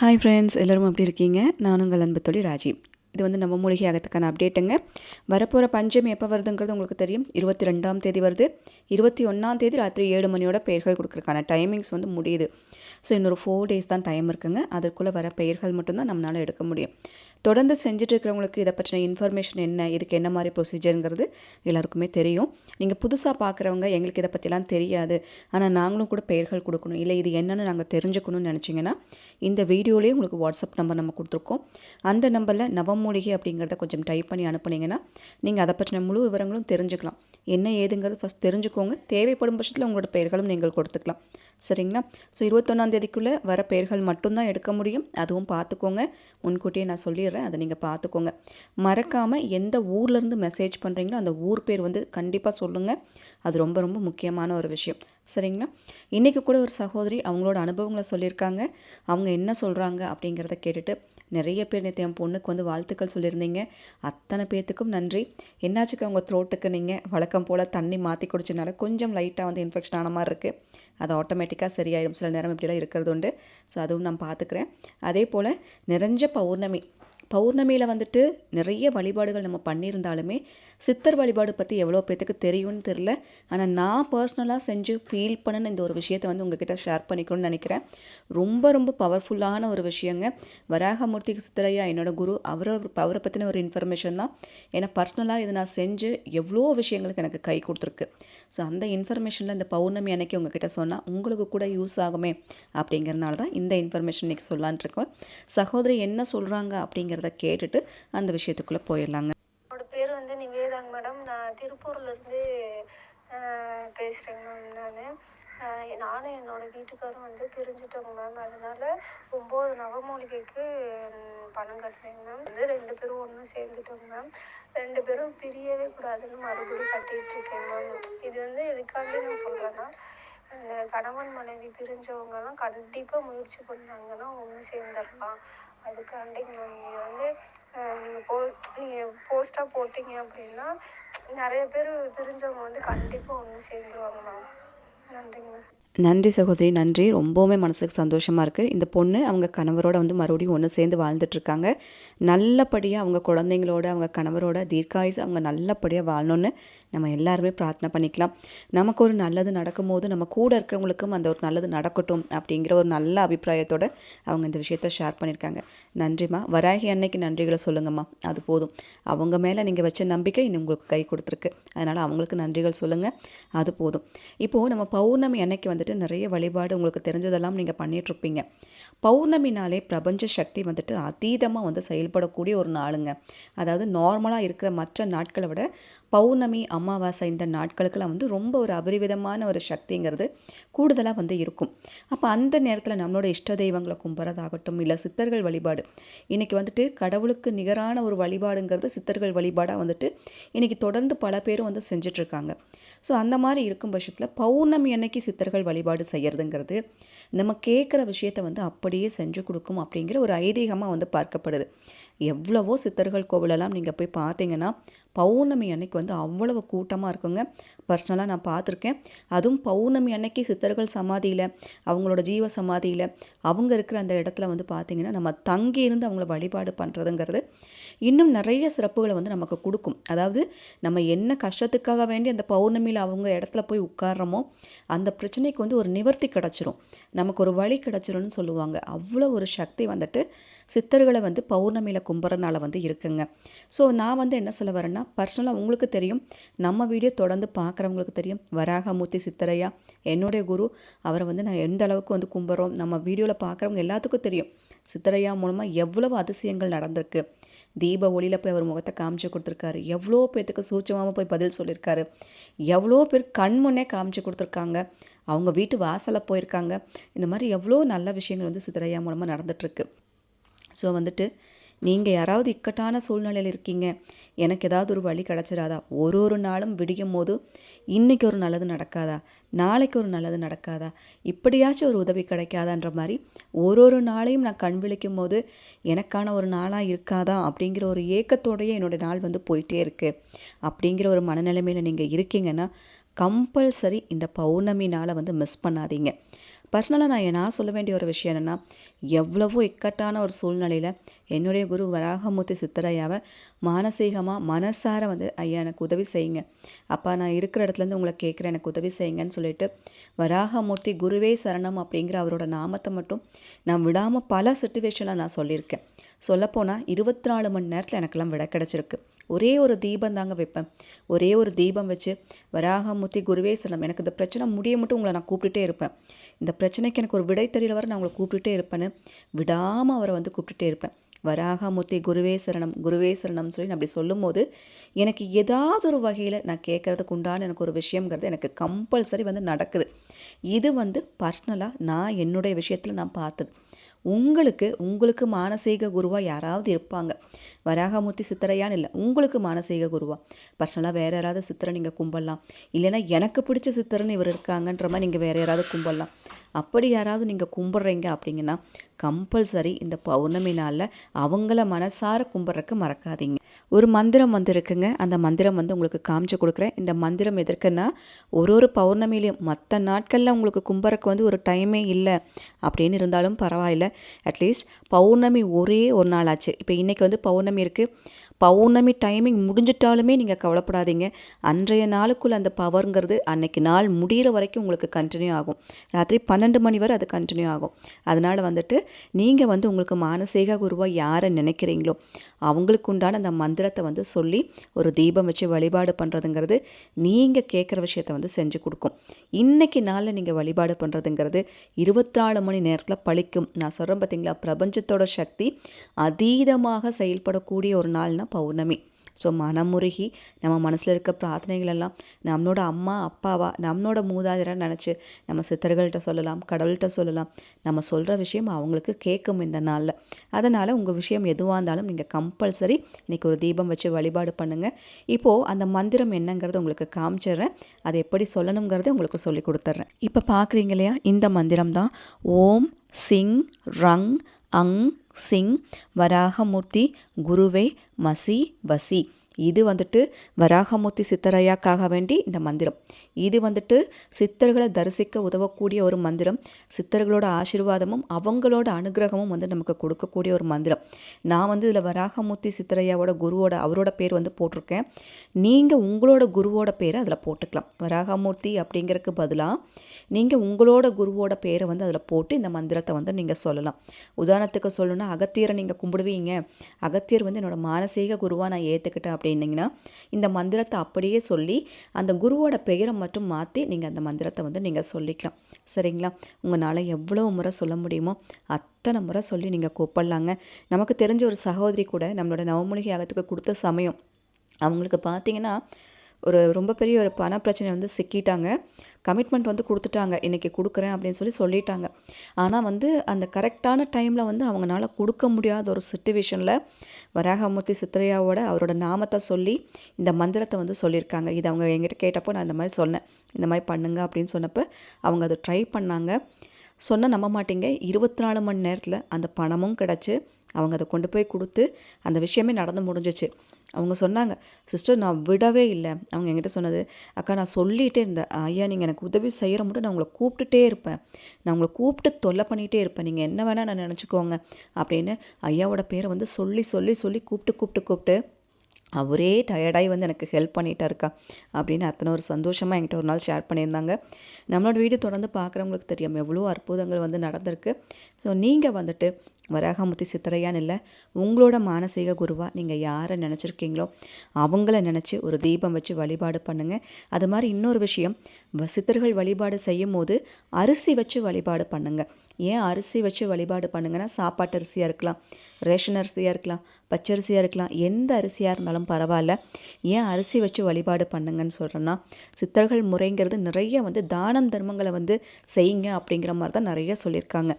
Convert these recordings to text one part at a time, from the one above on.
Hi friends எல்லோரும் எப்படி இருக்கீங்க? நான் உங்கள் அன்பு தொழில் ராஜி. இது வந்து நம்ம மூலிகை ஆகத்துக்கான அப்டேட்டுங்க வரப்போகிற பஞ்சமி எப்போ வருதுங்கிறது உங்களுக்கு தெரியும். இருபத்தி ரெண்டாம் தேதி வருது. இருபத்தி ஒன்றாம் தேதி ராத்திரி ஏழு மணியோட பெயர்கள் கொடுக்குறக்கான டைமிங்ஸ் வந்து முடியுது. ஸோ இன்னொரு ஃபோர் டேஸ் தான் டைம் இருக்குங்க. அதற்குள்ளே வர பெயர்கள் மட்டும்தான் நம்மளால் எடுக்க முடியும். தொடர்ந்து செஞ்சுட்டு இருக்கிறவங்களுக்கு இதை பற்றின இன்ஃபர்மேஷன் என்ன? இதுக்கு என்ன மாதிரி ப்ரொசீஜருங்கிறது எல்லாருக்குமே தெரியும். நீங்கள் புதுசாக பார்க்குறவங்க எங்களுக்கு இதை பற்றிலாம் தெரியாது. ஆனால் நாங்களும் கூட பெயர்கள் கொடுக்கணும். இல்லை இது என்னென்னு நாங்கள் தெரிஞ்சுக்கணும்னு நினச்சிங்கன்னா இந்த வீடியோலேயே உங்களுக்கு வாட்ஸ்அப் நம்பர் நம்ம கொடுத்துருக்கோம். அந்த நம்பரில் நவமூலிகை அப்படிங்கிறத கொஞ்சம் டைப் பண்ணி அனுப்புனீங்கன்னா நீங்கள் அதை பற்றின முழு விவரங்களும் தெரிஞ்சுக்கலாம். என்ன ஏதுங்கிறது ஃபஸ்ட் தெரிஞ்சுக்கோங்க. தேவைப்படும் பட்சத்தில் உங்களோட பெயர்களும் நீங்கள் கொடுத்துக்கலாம். சரிங்களா? ஸோ இருபத்தொன்னாந்தேதிக்குள்ளே வர பெயர்கள் மட்டும்தான் எடுக்க முடியும். அதுவும் பார்த்துக்கோங்க. முன்கூட்டியே நான் சொல்லிடுறேன். அதை நீங்கள் பார்த்துக்கோங்க. மறக்காமல் எந்த ஊர்லேருந்து மெசேஜ் பண்ணுறீங்களோ அந்த ஊர் பேர் வந்து கண்டிப்பாக சொல்லுங்கள் அது ரொம்ப ரொம்ப முக்கியமான ஒரு விஷயம். சரிங்களா? இன்றைக்கி கூட ஒரு சகோதரி அவங்களோட அனுபவங்களை சொல்லியிருக்காங்க. அவங்க என்ன சொல்கிறாங்க அப்படிங்கிறத கேட்டுட்டு நிறைய பேர் நேற்று என் பொண்ணுக்கு வந்து வாழ்த்துக்கள் சொல்லியிருந்தீங்க. அத்தனை பேர்த்துக்கும் நன்றி. என்னாச்சுக்கு அவங்க த்ரோட்டுக்கு நீங்கள் வழக்கம் போல் தண்ணி மாற்றி குடிச்சனால கொஞ்சம் லைட்டாக வந்து இன்ஃபெக்ஷன் ஆன மாதிரி இருக்குது அது ஆட்டோமேட்டிக்காக சரியாயிடும். சில நேரம் இப்படிலாம் இருக்கிறது உண்டு. ஸோ அதுவும் நான் பார்த்துக்கிறேன். அதே போல் நிறைஞ்ச பௌர்ணமி பௌர்ணமியில் வந்துட்டு நிறைய வழிபாடுகள் நம்ம பண்ணியிருந்தாலுமே சித்தர் வழிபாடு பற்றி எவ்வளோ பேர்த்துக்கு தெரியும்னு தெரில. ஆனால் நான் பர்சனலாக செஞ்சு ஃபீல் பண்ணுன்னு இந்த ஒரு விஷயத்தை வந்து உங்ககிட்ட ஷேர் பண்ணிக்கணும்னு நினைக்கிறேன். ரொம்ப ரொம்ப பவர்ஃபுல்லான ஒரு விஷயங்க. வராகமூர்த்தி சித்தரையா என்னோட குரு. அவரை அவரை பற்றின ஒரு இன்ஃபர்மேஷன் தான். ஏன்னா பர்சனலாக இதை நான் செஞ்சு எவ்வளோ விஷயங்களுக்கு எனக்கு கை கொடுத்துருக்கு. ஸோ அந்த இன்ஃபர்மேஷனில் இந்த பௌர்ணமி அன்னைக்கு உங்ககிட்ட சொன்னால் உங்களுக்கு கூட யூஸ் ஆகுமே அப்படிங்கிறனால தான் இந்த இன்ஃபர்மேஷன் இன்றைக்கி சொல்லான் இருக்கோம். சகோதரி என்ன சொல்கிறாங்க அப்படிங்கிற அப்படிங்கிறத கேட்டுட்டு அந்த விஷயத்துக்குள்ளே போயிடலாங்க. என்னோட பேர் வந்து நிவேதாங்க மேடம். நான் திருப்பூர்லேருந்து பேசுகிறேங்க மேம் நான். நானும் என்னோட வீட்டுக்காரும் வந்து பிரிஞ்சுட்டோங்க மேம். அதனால ஒம்பது நவமூலிகைக்கு பணம் கட்டினேங்க மேம். வந்து ரெண்டு பேரும் ஒன்று சேர்ந்துட்டோங்க மேம். ரெண்டு பேரும் பிரியவே கூடாதுன்னு மறுபடியும் கட்டிகிட்டு இருக்கேங்க மேம். இது வந்து எதுக்காண்டி நான் சொல்கிறேன்னா இந்த கணவன் மனைவி பிரிஞ்சவங்கலாம் கண்டிப்பாக முயற்சி பண்ணாங்கன்னா ஒன்று சேர்ந்துடலாம். அதுக்காண்டிங்க மேம் நீங்கள் வந்து நீங்கள் போ நீங்கள் போஸ்ட்டாக போட்டிங்க அப்படின்னா நிறைய பேர் பிரிஞ்சவங்க வந்து கண்டிப்பாக ஒன்று சேர்ந்துருவாங்க மேம். நன்றிங்க மேம். நன்றி சகோதரி நன்றி. ரொம்பவுமே மனசுக்கு சந்தோஷமாக இருக்குது இந்த பொண்ணு அவங்க கணவரோட வந்து மறுபடியும் ஒன்று சேர்ந்து வாழ்ந்துட்டுருக்காங்க. நல்லபடியாக அவங்க குழந்தைங்களோட அவங்க கணவரோட தீர்க்காயுசு அவங்க நல்லபடியாக வாழணும்னு நம்ம எல்லாருமே பிரார்த்தனை பண்ணிக்கலாம். நமக்கு ஒரு நல்லது நடக்கும்போது நம்ம கூட இருக்கிறவங்களுக்கும் அந்த ஒரு நல்லது நடக்கட்டும் அப்படிங்கிற ஒரு நல்ல அபிப்பிராயத்தோடு அவங்க இந்த விஷயத்த ஷேர் பண்ணியிருக்காங்க நன்றிம்மா. வராகி அன்னைக்கு நன்றிகளை சொல்லுங்கம்மா. அது போதும். அவங்க மேலே நீங்கள் வச்ச நம்பிக்கை இன்னும் உங்களுக்கு கை கொடுத்துருக்கு. அதனால் அவங்களுக்கு நன்றிகள் சொல்லுங்கள் அது போதும். இப்போது நம்ம பௌர்ணமி அன்னைக்கு வந்து வந்துட்டு நிறைய வழிபாடு உங்களுக்கு தெரிஞ்சதெல்லாம் நீங்கள் பண்ணிகிட்ருப்பீங்க பௌர்ணமினாலே பிரபஞ்ச சக்தி வந்துட்டு அதீதமாக வந்து செயல்படக்கூடிய ஒரு நாளுங்க. அதாவது நார்மலாக இருக்கிற மற்ற நாட்களை விட பௌர்ணமி அமாவாசை இந்த நாட்களுக்கெல்லாம் வந்து ரொம்ப ஒரு அபரிவிதமான ஒரு சக்திங்கிறது கூடுதலாக வந்து இருக்கும். அப்போ அந்த நேரத்தில் நம்மளோட இஷ்ட தெய்வங்களை கும்புறதாகட்டும் இல்லை சித்தர்கள் வழிபாடு. இன்றைக்கி வந்துட்டு கடவுளுக்கு நிகரான ஒரு வழிபாடுங்கிறது சித்தர்கள் வழிபாடாக வந்துட்டு இன்றைக்கி தொடர்ந்து பல பேரும் வந்து செஞ்சிட்ருக்காங்க ஸோ அந்த மாதிரி இருக்கும் பட்சத்தில் பௌர்ணமி அன்னைக்கு சித்தர்கள் வழிபாடு செய்கிறதுங்கிறது நம்ம கேட்குற விஷயத்த வந்து அப்படியே செஞ்சு கொடுக்கும் அப்படிங்கிற ஒரு ஐதீகமாக வந்து பார்க்கப்படுது. எவ்வளவோ சித்தர்கள் கோவிலெல்லாம் நீங்கள் போய் பார்த்தீங்கன்னா பௌர்ணமி அன்னைக்கு வந்து அவ்வளவு கூட்டமாக இருக்குங்க. பர்சனலாக நான் பார்த்துருக்கேன். அதுவும் பௌர்ணமி அன்னைக்கு சித்தர்கள் சமாதியில் அவங்களோட ஜீவ சமாதியில் அவங்க இருக்கிற அந்த இடத்துல வந்து பார்த்திங்கன்னா நம்ம தங்கி இருந்து அவங்கள வழிபாடு பண்ணுறதுங்கிறது இன்னும் நிறைய சிறப்புகளை வந்து நமக்கு கொடுக்கும். அதாவது நம்ம என்ன கஷ்டத்துக்காக வேண்டி அந்த பௌர்ணமியில் அவங்க இடத்துல போய் உட்கார்றோமோ அந்த பிரச்சனைக்கு வந்து ஒரு நிவர்த்தி கிடச்சிரும். நமக்கு ஒரு வழி கிடச்சிரும்னு சொல்லுவாங்க. அவ்வளோ ஒரு சக்தி வந்துட்டு சித்தர்களை வந்து பௌர்ணமியில் கும்புறனால வந்து இருக்குங்க. ஸோ நான் வந்து என்ன சொல்ல வரேன்னா பர்சனலாக உங்களுக்கு தெரியும். நம்ம வீடியோ தொடர்ந்து பார்க்குறவங்களுக்கு தெரியும். வராகமூர்த்தி சித்தரையா என்னுடைய குரு அவரை வந்து நான் எந்த அளவுக்கு வந்து கும்புறோம் நம்ம வீடியோவில் பார்க்குறவங்க எல்லாத்துக்கும் தெரியும். சித்தரையா மூலமாக எவ்வளவு அதிசயங்கள் நடந்திருக்கு. தீப ஒளியில் போய் அவர் முகத்தை காமிச்சு கொடுத்துருக்காரு. எவ்வளோ பேர்த்துக்கு சூச்சமாக போய் பதில் சொல்லியிருக்காரு. எவ்வளோ பேர் கண் முன்னே காமிச்சு கொடுத்துருக்காங்க. அவங்க வீட்டு வாசலில் போயிருக்காங்க. இந்த மாதிரி எவ்வளோ நல்ல விஷயங்கள் வந்து சிதறையா மூலமாக நடந்துகிட்ருக்கு ஸோ வந்துட்டு நீங்கள் யாராவது இக்கட்டான சூழ்நிலையில் இருக்கீங்க. எனக்கு ஏதாவது ஒரு வழி கிடச்சிடாதா ஒரு ஒரு நாளும் விடியும் போது இன்றைக்கி ஒரு நல்லது நடக்காதா? நாளைக்கு ஒரு நல்லது நடக்காதா? இப்படியாச்சும் ஒரு உதவி கிடைக்காதான்ற மாதிரி ஒரு ஒரு நாளையும் நான் கண் விழிக்கும் போது எனக்கான ஒரு நாளாக இருக்காதா? அப்படிங்கிற ஒரு ஏக்கத்தோடையே என்னோடய நாள் வந்து போயிட்டே இருக்குது அப்படிங்கிற ஒரு மனநிலைமையில் நீங்கள் இருக்கீங்கன்னா கம்பல்சரி இந்த பௌர்ணமி நாளை வந்து மிஸ் பண்ணாதீங்க. பர்சனலாக நான் நான் சொல்ல வேண்டிய ஒரு விஷயம் என்னென்னா எவ்வளவோ இக்கட்டான ஒரு சூழ்நிலையில் என்னுடைய குரு வராகமூர்த்தி சித்தரையாவை மானசீகமாக மனசார வந்து ஐயா எனக்கு உதவி செய்யுங்க. அப்பா நான் இருக்கிற இடத்துலேருந்து உங்களை கேட்குறேன். எனக்கு உதவி செய்யுங்கன்னு சொல்லிட்டு வராகமூர்த்தி குருவே சரணம் அப்படிங்கிற அவரோட நாமத்தை மட்டும் நான் விடாமல் பல சுச்சுவேஷனில் நான் சொல்லியிருக்கேன். சொல்லப்போனால் இருபத்தி நாலு மணி நேரத்தில் எனக்கெல்லாம் விட கிடச்சிருக்கு. ஒரே ஒரு தீபம் தாங்க வைப்பேன். ஒரே ஒரு தீபம் வச்சு வராகமூர்த்தி குருவே எனக்கு இந்த பிரச்சனை முடிய மட்டும் உங்களை நான் கூப்பிட்டுட்டே இருப்பேன். இந்த பிரச்சனைக்கு எனக்கு ஒரு விடை தெரியல வர நான் உங்களை கூப்பிட்டுட்டே இருப்பேன்னு விடாமல் அவரை வந்து கூப்பிட்டுட்டே இருப்பேன். வராகமூர்த்தி குருவே சரணம் குருவே சரணம் சொல்லி நான் அப்படி சொல்லும்போது எனக்கு ஏதாவது ஒரு வகையில் நான் கேட்குறதுக்கு உண்டான எனக்கு ஒரு விஷயங்கிறது எனக்கு கம்பல்சரி வந்து நடக்குது. இது வந்து பர்சனலாக நான் என்னுடைய விஷயத்தில் நான் பார்த்தது. உங்களுக்கு உங்களுக்கு மானசீக குருவாக யாராவது இருப்பாங்க. வராகமூர்த்தி சித்தரையான்னு இல்லை உங்களுக்கு மானசீக குருவா. பர்சனலாக வேறு யாராவது சித்தரை நீங்கள் கும்பிடலாம் இல்லைன்னா எனக்கு பிடிச்ச சித்தர்னு இவர் இருக்காங்கன்ற மாதிரி நீங்கள் வேறு யாராவது கும்பிடலாம் அப்படி யாராவது நீங்கள் கும்பிட்றீங்க அப்படிங்கன்னா கம்பல்சரி இந்த பௌர்ணமி நாளில் அவங்கள மனசார கும்பிட்றக்கு மறக்காதீங்க. ஒரு மந்திரம் வந்து இருக்குங்க அந்த மந்திரம் வந்து உங்களுக்கு காமிச்சு கொடுக்குறேன். இந்த மந்திரம் எதற்குன்னா ஒரு ஒரு பௌர்ணமிலையும் மற்ற நாட்களில் உங்களுக்கு கும்பிட்றக்கு வந்து ஒரு டைமே இல்லை. அப்படின்னு இருந்தாலும் பரவாயில்ல. அட்லீஸ்ட் பௌர்ணமி ஒரே ஒரு நாள் ஆச்சு. இப்போ இன்றைக்கி வந்து பௌர்ணமி இருக்குது பௌர்ணமி டைமிங் முடிஞ்சிட்டாலுமே நீங்கள் கவலைப்படாதீங்க. அன்றைய நாளுக்குள்ள அந்த பவருங்கிறது அன்னைக்கு நாள் முடிகிற வரைக்கும் உங்களுக்கு கண்டினியூ ஆகும். ராத்திரி பன்னெண்டு மணி வரை அது கண்டினியூ ஆகும். அதனால் வந்துட்டு நீங்கள் வந்து உங்களுக்கு மானசீக குருவாக யாரை நினைக்கிறீங்களோ அவங்களுக்கு உண்டான அந்த மந்திரத்தை வந்து சொல்லி ஒரு தீபம் வச்சு வழிபாடு பண்ணுறதுங்கிறது நீங்கள் கேட்குற விஷயத்த வந்து செஞ்சு கொடுக்கும். இன்றைக்கி நாளில் நீங்கள் வழிபாடு பண்ணுறதுங்கிறது இருபத்தி நாலு மணி நேரத்தில் பழிக்கும். நான் சொல்கிறேன் பார்த்தீங்களா பிரபஞ்சத்தோட சக்தி அதீதமாக செயல்படக்கூடிய ஒரு நாள்னா பௌர்ணமி. ஸோ மனமுருகி நம்ம மனசில் இருக்க பிரார்த்தனைகளெல்லாம் நம்மளோட அம்மா அப்பாவா நம்மளோட மூதாதையராக நினச்சி நம்ம சித்தர்கள்ட்ட சொல்லலாம் கடவுள்கிட்ட சொல்லலாம். நம்ம சொல்கிற விஷயம் அவங்களுக்கு கேட்கும் இந்த நாளில். அதனால் உங்கள் விஷயம் எதுவாக இருந்தாலும் நீங்கள் கம்பல்சரி இன்றைக்கி ஒரு தீபம் வச்சு வழிபாடு பண்ணுங்கள் இப்போது அந்த மந்திரம் என்னங்கிறத உங்களுக்கு காமிச்சிடுறேன். அதை எப்படி சொல்லணுங்கிறத உங்களுக்கு சொல்லி கொடுத்துட்றேன். இப்போ பார்க்குறீங்க இல்லையா? இந்த மந்திரம் தான் ஓம் சிங் ரங் அங் சிங் வராகமூர்த்தி குருவே மசி வசி. இது வந்துட்டு வராகமூர்த்தி சித்தரையாக்காக வேண்டி இந்த மந்திரம். இது வந்துட்டு சித்தர்களை தரிசிக்க உதவக்கூடிய ஒரு மந்திரம். சித்தர்களோட ஆசீர்வாதமும் அவங்களோட அனுகிரகமும் வந்து நமக்கு கொடுக்கக்கூடிய ஒரு மந்திரம். நான் வந்து இதில் வராகமூர்த்தி சித்தரையாவோட குருவோட அவரோட பேர் வந்து போட்டிருக்கேன். நீங்கள் உங்களோட குருவோட பேரை அதில் போட்டுக்கலாம். வராகமூர்த்தி அப்படிங்கிறதுக்கு பதிலாக நீங்கள் உங்களோட குருவோட பேரை வந்து அதில் போட்டு இந்த மந்திரத்தை வந்து நீங்கள் சொல்லலாம். உதாரணத்துக்கு சொல்லணும்னா அகத்தியரை நீங்கள் கும்பிடுவீங்க. அகத்தியர் வந்து என்னோட மானசீக குருவாக நான் ஏற்றுக்கிட்டேன் அப்படின்னீங்கன்னா இந்த மந்திரத்தை அப்படியே சொல்லி அந்த குருவோட பெயரை மட்டும் மாற்றி நீங்கள் அந்த மந்திரத்தை வந்து நீங்கள் சொல்லிக்கலாம். சரிங்களா? உங்களால் எவ்வளோ முறை சொல்ல முடியுமோ அத்தனை முறை சொல்லி நீங்கள் கூப்பிடலாங்க. நமக்கு தெரிஞ்ச ஒரு சகோதரி கூட நம்மளோட நவமூலிகை யாகத்துக்கு கொடுத்த சமயம் அவங்களுக்கு பார்த்தீங்கன்னா ஒரு ரொம்ப பெரிய ஒரு பண பிரச்சனை வந்து சிக்கிட்டாங்க. கமிட்மெண்ட் வந்து கொடுத்துட்டாங்க. இன்றைக்கி கொடுக்குறேன் அப்படின்னு சொல்லி சொல்லிட்டாங்க. ஆனால் வந்து அந்த கரெக்டான டைமில் வந்து அவங்களால கொடுக்க முடியாத ஒரு சுச்சுவேஷனில் வராகமூர்த்தி சித்திரையாவோட அவரோட நாமத்தை சொல்லி இந்த மந்திரத்தை வந்து சொல்லியிருக்காங்க. இது அவங்க என்கிட்ட கேட்டப்போ நான் இந்த மாதிரி சொன்னேன். இந்த மாதிரி பண்ணுங்க அப்படின்னு சொன்னப்போ அவங்க அதை ட்ரை பண்ணாங்க. சொன்ன நம்ப மாட்டீங்க. இருபத்தி நாலு மணி நேரத்தில் அந்த பணமும் கிடச்சி அவங்க அதை கொண்டு போய் கொடுத்து அந்த விஷயமே நடந்து முடிஞ்சிச்சு. அவங்க சொன்னாங்க சிஸ்டர் நான் விடவே இல்லை. அவங்க என்கிட்ட சொன்னது அக்கா நான் சொல்லிகிட்டே இருந்தேன். ஐயா நீங்கள் எனக்கு உதவி செய்கிற மட்டும் நான் உங்களை கூப்பிட்டுட்டே இருப்பேன். நான் உங்களை கூப்பிட்டு தொல்லை பண்ணிகிட்டே இருப்பேன். நீங்கள் என்ன வேணால் நான் நினச்சிக்கோங்க. அப்படின்னு ஐயாவோட பேரை வந்து சொல்லி சொல்லி சொல்லி கூப்பிட்டு கூப்பிட்டு கூப்பிட்டு அவரே டயர்டாகி வந்து எனக்கு ஹெல்ப் பண்ணிகிட்டா இருக்கா அப்படின்னு அத்தனை ஒரு சந்தோஷமாக என்கிட்ட ஒரு நாள் ஷேர் பண்ணியிருந்தாங்க. நம்மளோட வீடு தொடர்ந்து பார்க்குறவங்களுக்கு தெரியும் எவ்வளோ அற்புதங்கள் வந்து நடந்திருக்கு. ஸோ நீங்கள் வந்துட்டு வராகமுத்தி சித்தரையான்னு இல்லை உங்களோட மானசீக குருவாக நீங்கள் யாரை நினச்சிருக்கீங்களோ அவங்கள நினச்சி ஒரு தீபம் வச்சு வழிபாடு பண்ணுங்கள் அது மாதிரி இன்னொரு விஷயம் வ- சித்தர்கள் வழிபாடு செய்யும் போது அரிசி வச்சு வழிபாடு பண்ணுங்கள் ஏன் அரிசி வச்சு வழிபாடு பண்ணுங்கன்னா சாப்பாட்டு அரிசியாக இருக்கலாம் ரேஷன் அரிசியாக இருக்கலாம் பச்சரிசியாக இருக்கலாம் எந்த அரிசியாக இருந்தாலும் பரவாயில்ல. ஏன் அரிசி வச்சு வழிபாடு பண்ணுங்கன்னு சொல்கிறேன்னா சித்தர்கள் முறைங்கிறது நிறைய வந்து தானம் தர்மங்களை வந்து செய்யுங்க அப்படிங்கிற மாதிரி தான் நிறைய சொல்லியிருக்காங்க.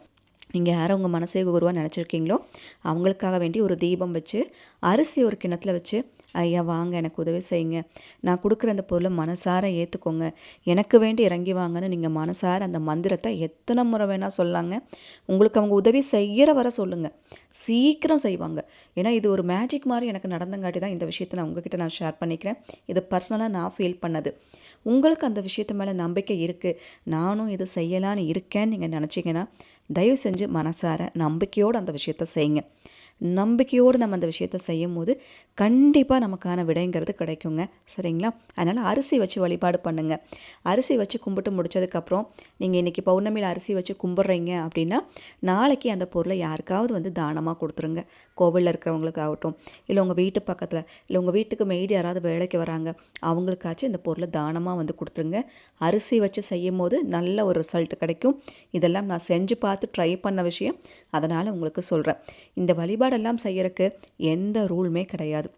நீங்கள் யாரை உங்கள் மனசே குருவாக நினச்சிருக்கீங்களோ அவங்களுக்காக வேண்டி ஒரு தீபம் வச்சு அரிசி ஒரு கிணத்துல வச்சு ஐயா வாங்க எனக்கு உதவி செய்யுங்க. நான் கொடுக்குற அந்த பொருளை மனசார ஏற்றுக்கோங்க எனக்கு வேண்டி இறங்கி வாங்கன்னு நீங்கள் மனசார அந்த மந்திரத்தை எத்தனை முறை வேணால் சொல்லாங்க. உங்களுக்கு அவங்க உதவி செய்கிற வர சொல்லுங்கள் சீக்கிரம் செய்வாங்க. ஏன்னா இது ஒரு மேஜிக் மாதிரி எனக்கு நடந்தங்காட்டி தான் இந்த விஷயத்தை நான் உங்ககிட்ட நான் ஷேர் பண்ணிக்கிறேன். இது பர்சனலாக நான் ஃபீல் பண்ணது. உங்களுக்கு அந்த விஷயத்து மேலே நம்பிக்கை இருக்குது நானும் இது செய்யலான்னு இருக்கேன்னு நீங்கள் நினச்சிங்கன்னா தயவு செஞ்சு மனசார நம்பிக்கையோடு அந்த விஷயத்த செய்யுங்க நம்பிக்கையோடு நம்ம அந்த விஷயத்த செய்யும் போது கண்டிப்பாக நமக்கான விடைங்கிறது கிடைக்குங்க. சரிங்களா? அதனால் அரிசி வச்சு வழிபாடு பண்ணுங்கள் அரிசி வச்சு கும்பிட்டு முடிச்சதுக்கப்புறம் நீங்கள் இன்றைக்கி பௌர்ணமியில் அரிசி வச்சு கும்பிட்றீங்க அப்படின்னா நாளைக்கு அந்த பொருளை யாருக்காவது வந்து தானமாக கொடுத்துருங்க. கோவிலில் இருக்கிறவங்களுக்காகட்டும் இல்லை உங்கள் வீட்டு பக்கத்தில் இல்லை உங்கள் வீட்டுக்கு மெய்டு யாராவது வேலைக்கு வராங்க அவங்களுக்காச்சும் இந்த பொருளை தானமாக வந்து கொடுத்துருங்க. அரிசி வச்சு செய்யும் போது நல்ல ஒரு ரிசல்ட் கிடைக்கும். இதெல்லாம் நான் செஞ்சு பார்த்து ட்ரை பண்ண விஷயம். அதனால் உங்களுக்கு சொல்கிறேன் இந்த வழிபாடு வழிபாடெல்லாம் செய்யறதுக்கு எந்த ரூலுமே கிடையாது.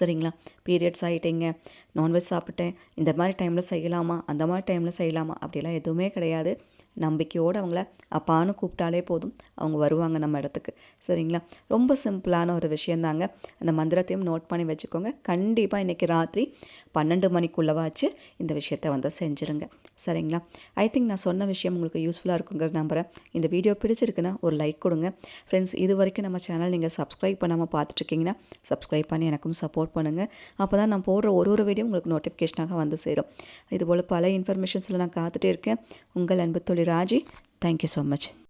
சரிங்களா? பீரியட்ஸ் ஆகிட்டீங்க நான்வெஜ் சாப்பிட்டேன் இந்த மாதிரி டைமில் செய்யலாமா அந்த மாதிரி டைமில் செய்யலாமா அப்படிலாம் எதுவுமே கிடையாது. நம்பிக்கையோடு அவங்கள அப்பான்னு கூப்பிட்டாலே போதும். அவங்க வருவாங்க நம்ம இடத்துக்கு. சரிங்களா? ரொம்ப சிம்பிளான ஒரு விஷயந்தாங்க. அந்த மந்திரத்தையும் நோட் பண்ணி வச்சுக்கோங்க. கண்டிப்பாக இன்றைக்கி ராத்திரி பன்னெண்டு மணிக்குள்ளவாச்சு இந்த விஷயத்தை வந்து செஞ்சுருங்க. சரிங்களா? ஐ திங்க் நான் சொன்ன விஷயம் உங்களுக்கு யூஸ்ஃபுல்லாக இருக்குங்கிற நம்புகிறேன் இந்த வீடியோ பிடிச்சிருக்குன்னா ஒரு லைக் கொடுங்க. ஃப்ரெண்ட்ஸ் இது வரைக்கும் நம்ம சேனல் நீங்கள் சப்ஸ்கிரைப் பண்ணாமல் பார்த்துட்ருக்கீங்கன்னா சப்ஸ்கிரைப் பண்ணி எனக்கும் சப்போர்ட் பண்ணுங்கள் அப்போ தான் நான் போடுற ஒரு ஒரு வீடியோ உங்களுக்கு நோட்டிஃபிகேஷனாக வந்து சேரும். இதுபோல் பல இன்ஃபர்மேஷன்ஸில் நான் காத்துட்டே இருக்கேன். உங்கள் அன்பு தொழில் ராஜி தேங்க்யூ ஸோ மச்